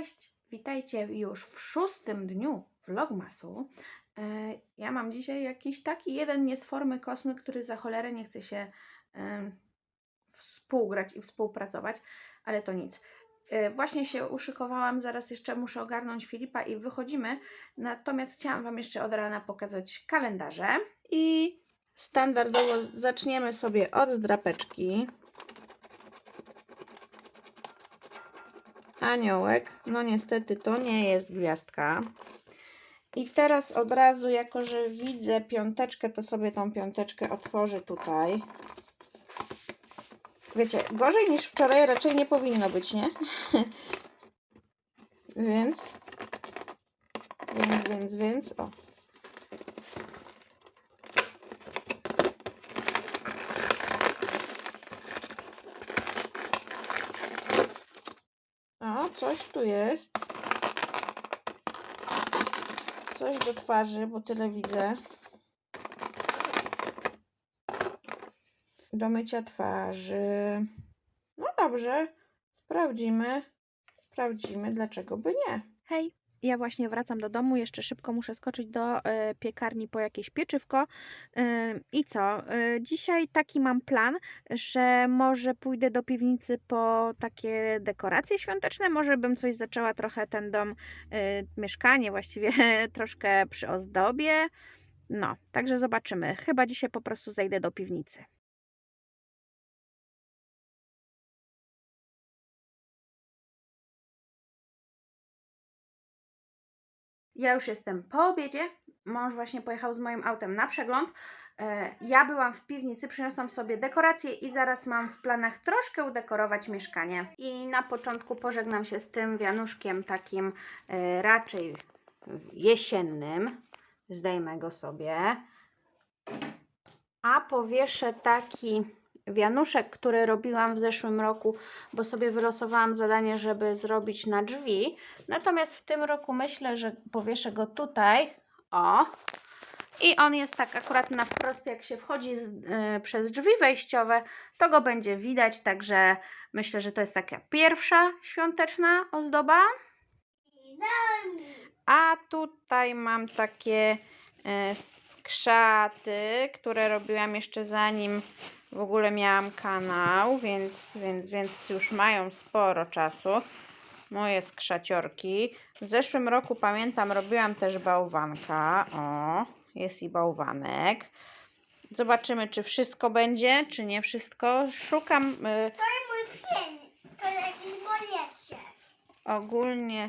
Cześć, witajcie już w szóstym dniu vlogmasu. E, Ja mam dzisiaj jakiś taki jeden nie z formy kosmy, który za cholerę nie chce się e, współgrać i współpracować, ale to nic. E, Właśnie się uszykowałam, zaraz jeszcze muszę ogarnąć Filipa i wychodzimy. Natomiast chciałam Wam jeszcze od rana pokazać kalendarze i standardowo zaczniemy sobie od zdrapeczki. Aniołek. No niestety to nie jest gwiazdka. I teraz od razu, jako że widzę piąteczkę, to sobie tą piąteczkę otworzę tutaj. Wiecie, gorzej niż wczoraj raczej nie powinno być, nie? więc, więc, więc, więc, o. coś tu jest. Coś do twarzy, bo tyle widzę. Do mycia twarzy. No dobrze, sprawdzimy. Sprawdzimy, dlaczego by nie. Hej, ja właśnie wracam do domu. Jeszcze szybko muszę skoczyć do e, piekarni po jakieś pieczywko. E, I co? E, dzisiaj taki mam plan, że może pójdę do piwnicy po takie dekoracje świąteczne. Może bym coś zaczęła trochę ten dom, mieszkanie właściwie troszkę przyozdobię. No, także zobaczymy. Chyba dzisiaj po prostu zejdę do piwnicy. Ja już jestem po obiedzie. Mąż właśnie pojechał z moim autem na przegląd. E, Ja byłam w piwnicy, przyniosłam sobie dekoracje i zaraz mam w planach troszkę udekorować mieszkanie. I na początku pożegnam się z tym wianuszkiem takim e, raczej jesiennym. Zdejmę go sobie. A powieszę taki wianuszek, który robiłam w zeszłym roku, bo sobie wylosowałam zadanie, żeby zrobić na drzwi. Natomiast w tym roku myślę, że powieszę go tutaj. O. I on jest tak akurat na wprost, jak się wchodzi z, y, przez drzwi wejściowe, to go będzie widać. Także myślę, że to jest taka pierwsza świąteczna ozdoba. A tutaj mam takie e, skrzaty, które robiłam jeszcze zanim w ogóle miałam kanał, więc, więc, więc już mają sporo czasu. Moje skrzaciorki. W zeszłym roku pamiętam, robiłam też bałwanka. O, jest i bałwanek. Zobaczymy, czy wszystko będzie, czy nie wszystko. Szukam y, mój pień, to jak nie boję ogólnie.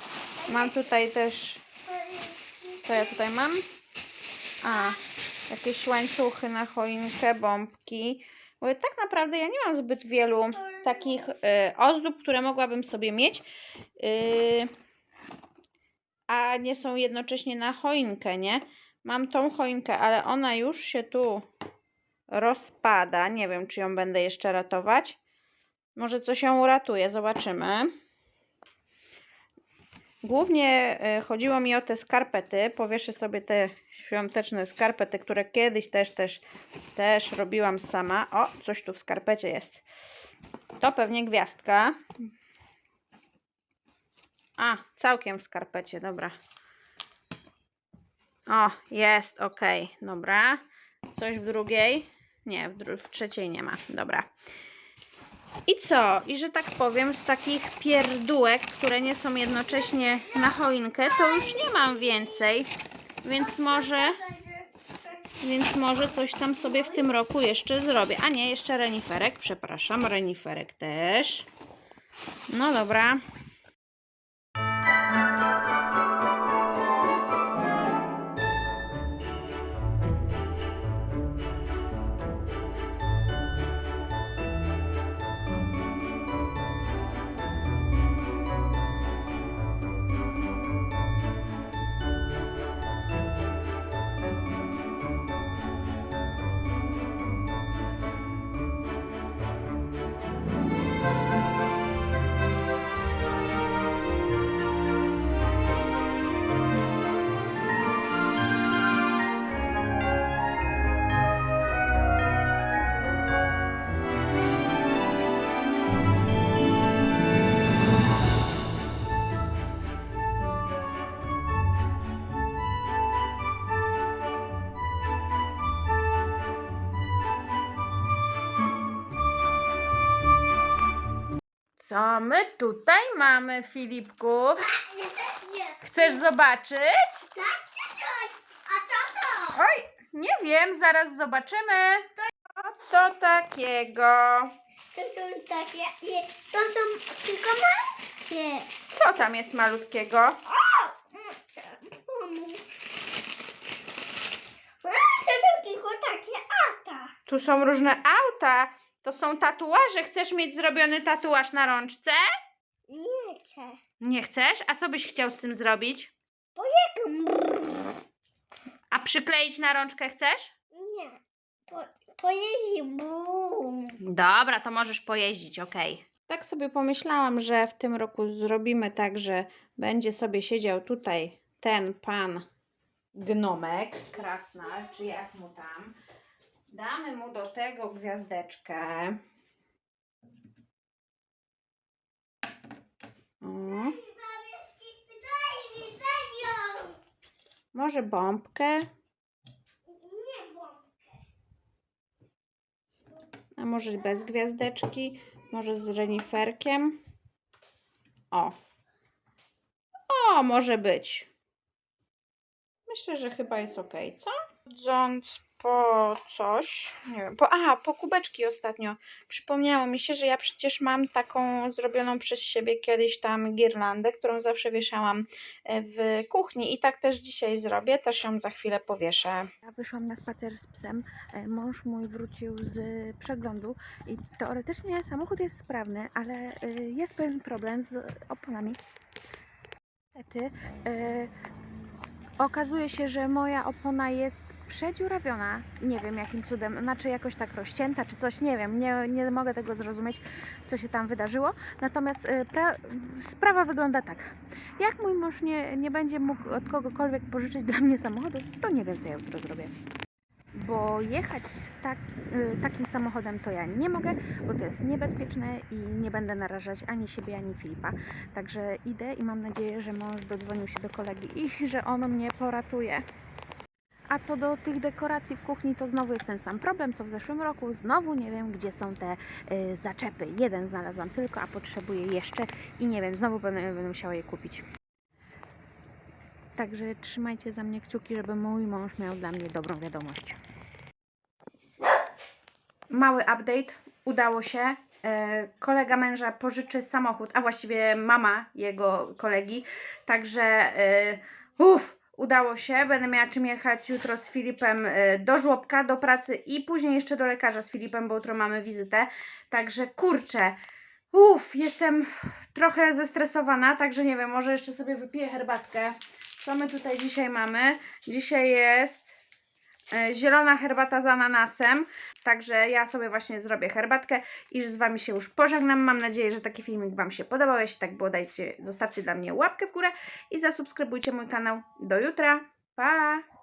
Mam tutaj też Co ja tutaj mam? A, jakieś łańcuchy na choinkę, bombki. Bo tak naprawdę ja nie mam zbyt wielu takich y, ozdób, które mogłabym sobie mieć, y, a nie są jednocześnie na choinkę, nie? Mam tą choinkę, ale ona już się tu rozpada. Nie wiem, czy ją będę jeszcze ratować. Może coś ją uratuje, zobaczymy. Głównie e, chodziło mi o te skarpety. Powieszę sobie te świąteczne skarpety, które kiedyś też, też, też robiłam sama. O, coś tu w skarpecie jest. To pewnie gwiazdka. A, całkiem w skarpecie, dobra. O, jest, ok, dobra. Coś w drugiej? Nie, w, dru- w trzeciej nie ma, dobra. I co? I że tak powiem, z takich pierdółek, które nie są jednocześnie na choinkę, to już nie mam więcej. Więc może, więc może coś tam sobie w tym roku jeszcze zrobię. A nie, jeszcze reniferek, przepraszam, reniferek też. No dobra. Co my tutaj mamy, Filipku? Nie. Chcesz zobaczyć? Tak coś. A co to? Oj, nie wiem, zaraz zobaczymy. Co to takiego? To są takie, nie, to są tylko małe. Co tam jest malutkiego? To są tylko takie ata. Tu są różne auta. To są tatuaże. Chcesz mieć zrobiony tatuaż na rączce? Nie chcę. Nie chcesz? A co byś chciał z tym zrobić? A przykleić na rączkę chcesz? Nie. Po, pojeździ. Bum. Dobra, to możesz pojeździć, okej. Tak sobie pomyślałam, że w tym roku zrobimy tak, że będzie sobie siedział tutaj ten pan gnomek, krasnal, czy jak mu tam. Damy mu do tego gwiazdeczkę. Panią. może bombkę, Nie bombkę. a może bez gwiazdeczki, może z reniferkiem. O. O, może być. Myślę, że chyba jest ok, co? Chodząc po coś, nie wiem, po, aha, po kubeczki ostatnio. Przypomniało mi się, że ja przecież mam taką zrobioną przez siebie kiedyś tam girlandę, którą zawsze wieszałam e, w kuchni i tak też dzisiaj zrobię, też ją za chwilę powieszę. Ja wyszłam na spacer z psem. e, Mąż mój wrócił z przeglądu i teoretycznie samochód jest sprawny, ale e, jest pewien problem z oponami. Niestety, okazuje się, że moja opona jest przedziurawiona. Nie wiem jakim cudem, znaczy jakoś tak rozcięta czy coś, nie wiem, nie, nie mogę tego zrozumieć, co się tam wydarzyło. Natomiast pra, sprawa wygląda tak. Jak mój mąż nie, nie będzie mógł od kogokolwiek pożyczyć dla mnie samochodu, to nie wiem, co ja jutro zrobię. Bo jechać z tak, y, takim samochodem to ja nie mogę, bo to jest niebezpieczne i nie będę narażać ani siebie, ani Filipa. Także idę i mam nadzieję, że mąż dodzwonił się do kolegi i że on mnie poratuje. A co do tych dekoracji w kuchni, to znowu jest ten sam problem, co w zeszłym roku. Znowu nie wiem, gdzie są te y, zaczepy. Jeden znalazłam tylko, a potrzebuję jeszcze i nie wiem, znowu będę, będę musiała je kupić. Także trzymajcie za mnie kciuki, żeby mój mąż miał dla mnie dobrą wiadomość. Mały update. Udało się. E, Kolega męża pożyczy samochód, a właściwie mama jego kolegi. Także e, uff, udało się. Będę miała czym jechać jutro z Filipem e, do żłobka, do pracy i później jeszcze do lekarza z Filipem, bo jutro mamy wizytę. Także kurczę. Uff, jestem trochę zestresowana, także nie wiem, może jeszcze sobie wypiję herbatkę. Co my tutaj dzisiaj mamy? Dzisiaj jest zielona herbata z ananasem. Także ja sobie właśnie zrobię herbatkę i z Wami się już pożegnam. Mam nadzieję, że taki filmik Wam się podobał. Jeśli tak było, dajcie, zostawcie dla mnie łapkę w górę i zasubskrybujcie mój kanał. Do jutra. Pa!